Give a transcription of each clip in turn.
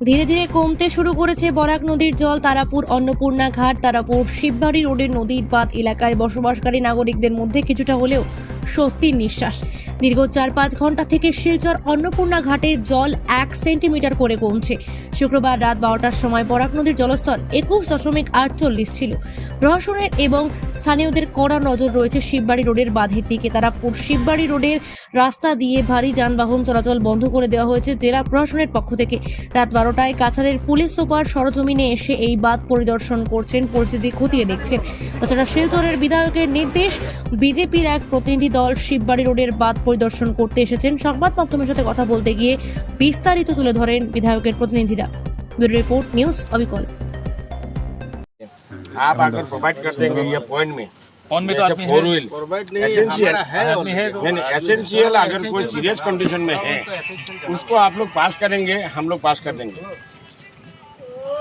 ধীরে ধীরে কমতে শুরু করেছে বরাক নদীর জল, তারাপুর, অন্নপূর্ণা ঘাট, তারাপুর, শিববাড়ি রোডের নদীর পাত এলাকায় বসবাসকারী নাগরিকদের মধ্যে কিছুটা হলেও স্বস্তির নিঃশ্বাস। দীর্ঘ চার পাঁচ ঘণ্টা থেকে শিলচর অন্নপূর্ণা ঘাটে জল এক সেন্টিমিটার করে কমছে। শুক্রবার রাত বারোটার সময় বরাক নদীর জলস্তর একুশ দশমিক আটচল্লিশ ছিল। প্রশাসনের এবং স্থানীয়দের কড়া নজর রয়েছে শিববাড়ি রোডের বাঁধের দিকে। তারাপুর শিববাড়ি রোডের রাস্তা দিয়ে ভারী যানবাহন চলাচল বন্ধ করে দেওয়া হয়েছে জেলা প্রশাসনের পক্ষ থেকে রাত বারোটায় কাছাড়ের পুলিশ সুপার সরজমিনে এসে এই বাঁধ পরিদর্শন করছেন পরিস্থিতি খতিয়ে দেখছেন তাছাড়া শিলচরের বিধায়কের নির্দেশ বিজেপির এক প্রতিনিধি দল শিববাড়ি রোডের বাঁধ পরিদর্শন করতে এসেছেন সংবাদ মাধ্যমের সাথে কথা বলতে গিয়ে বিস্তারিত তুলে ধরেন বিধায়কের প্রতিনিধিরা ব্যুরো রিপোর্ট নিউজ অবিকল आप अगर प्रोवाइड कर देंगे ये पॉइंट में फ़ोन में तो आदमी फोर है व्हील एसेंशियल है तो नहीं नहीं एसेंशियल अगर कोई सीरियस कंडीशन में है उसको आप लोग पास करेंगे हम लोग पास कर देंगे।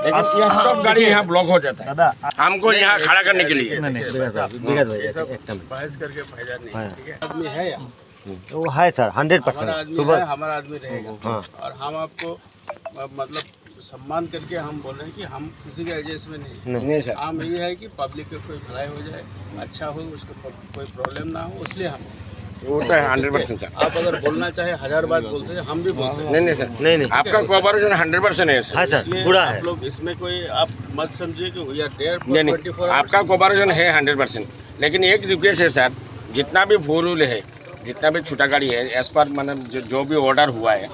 लेकिन यह सब गाड़ी यहाँ ब्लॉक हो जाता है। दादा हमको यहाँ खड़ा करने के लिए। नहीं नहीं आदमी है वो है सर हंड्रेड हमारा परसेंट आदमी सुबह। हमारा आदमी रहेगा। हाँ। और हम आपको मतलब सम्मान करके हम बोल रहे हैं कि हम किसी के एजेंस में नहीं नहीं सर। हम ये है कि पब्लिक का कोई भलाई हो जाए अच्छा हो उसको कोई प्रॉब्लम ना हो इसलिए हम वो तो है हंड्रेड परसेंट सर। आप अगर बोलना चाहे हज़ार बार बोलते हैं हम भी बोलते हैं। नहीं नहीं सर। नहीं नहीं। आपका कोऑपरेशन हंड्रेड परसेंट है सर। है सर पूरा है। लोग इसमें कोई आप मत समझिए कि वी आर देयर नहीं नहीं। आपका कोऑपरेशन है हंड्रेड परसेंट। लेकिन एक रिक्वेस्ट है सर जितना भी फोर व्हील है जितना भी छोटा गाड़ी है एज पर मतलब जो, जो भी ऑर्डर हुआ है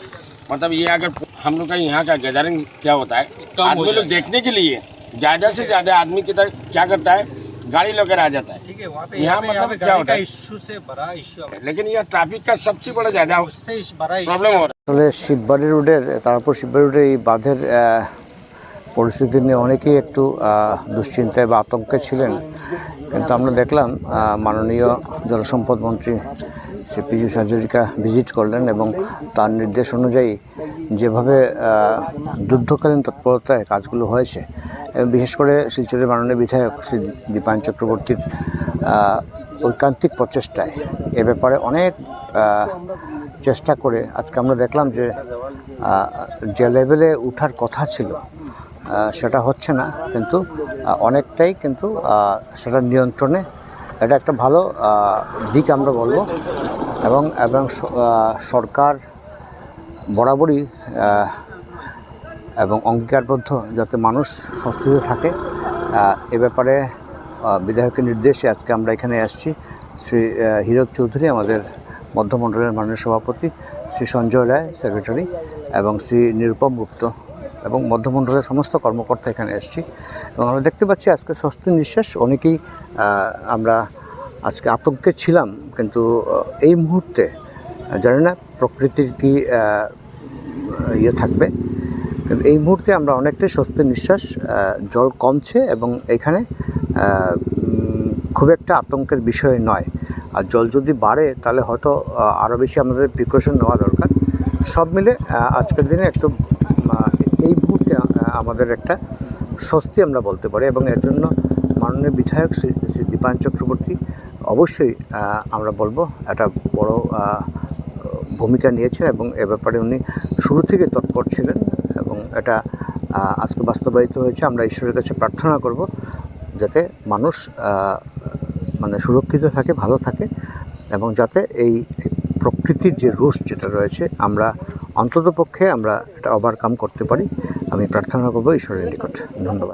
मतलब ये अगर हम लोग का यहाँ का गैदरिंग क्या होता है कम हो आदमी लोग देखने के लिए ज़्यादा से ज़्यादा आदमी की तरह क्या करता है गाड़ी लेकर आ जाता है ठीक है वहाँ पे यहाँ यहाँ पे यहाँ मतलब पे क्या गाड़ी होता का है? इश्यू से बड़ा इश्यू लेकिन यह ट्रैफिक का सबसे बड़ा ज़्यादा उससे इस बड़ा issue प्रॉब्लम हो रहा है আসলে শিববাড়ি রোডের তারপর শিববাড়ি রোডের এই বাঁধের আহ, পরিস্থিতি নিয়ে অনেকেই একটু আহ, দুশ্চিন্তায় বা আতঙ্কে ছিলেন কিন্তু আমরা দেখলাম আহ, মাননীয় জলসম্পদ মন্ত্রী শ্রী পীযূষ হাজরিকা ভিজিট করলেন এবং তার নির্দেশ অনুযায়ী যেভাবে যুদ্ধকালীন তৎপরতায় কাজগুলো হয়েছে বিশেষ করে শিলচরের মাননীয় বিধায়ক শ্রী দীপায়ন চক্রবর্তীর ঐকান্তিক প্রচেষ্টায় এ ব্যাপারে অনেক চেষ্টা করে আজকে আমরা দেখলাম যে যে লেভেলে উঠার কথা ছিল সেটা হচ্ছে না, কিন্তু অনেকটাই কিন্তু সেটা নিয়ন্ত্রণে। এটা একটা ভালো দিক আমরা বলব। এবং এবং সরকার বরাবরই এবং অঙ্গীকারবদ্ধ যাতে মানুষ স্বস্তিতে থাকে। এ ব্যাপারে বিধায়কের নির্দেশে আজকে আমরা এখানে আসছি। শ্রী হীরক চৌধুরী, আমাদের মধ্যমণ্ডলের মাননীয় সভাপতি, শ্রী সঞ্জয় রায়, সেক্রেটারি, এবং শ্রী নিরুপম গুপ্ত এবং মধ্যমণ্ডলের সমস্ত কর্মকর্তা এখানে এসেছি। এবং আমরা দেখতে পাচ্ছি আজকে স্বস্তি নিঃশ্বাস। অনেকেই আমরা আজকে আতঙ্কে ছিলাম, কিন্তু এই মুহূর্তে জানি না প্রকৃতির কি ইয়ে থাকবে। কিন্তু এই মুহূর্তে আমরা অনেকটাই স্বস্তির নিঃশ্বাস জল কমছে এবং এখানে খুব একটা আতঙ্কের বিষয় নয়। আর জল যদি বাড়ে, তাহলে হয়তো আরও বেশি আমাদের প্রিকশন নেওয়া দরকার। সব মিলে আজকের দিনে একটু এই মুহূর্তে আমাদের একটা স্বস্তি আমরা বলতে পারি এবং এর জন্য মাননীয় বিধায়ক শ্রী দীপায়ন চক্রবর্তী অবশ্যই আমরা বলব একটা বড় ভূমিকা নিয়েছেন এবং এ ব্যাপারে উনি শুরু থেকে তৎপর ছিলেন এবং এটা আজকে বাস্তবায়িত হয়েছে। আমরা ঈশ্বরের কাছে প্রার্থনা করব যাতে মানুষ মানে সুরক্ষিত থাকে, ভালো থাকে এবং যাতে এই প্রকৃতির যে রুশ যেটা রয়েছে, আমরা অন্ততপক্ষে আমরা এটা ওভারকাম করতে পারি। আমি প্রার্থনা করব ঈশ্বরের নিকট। ধন্যবাদ।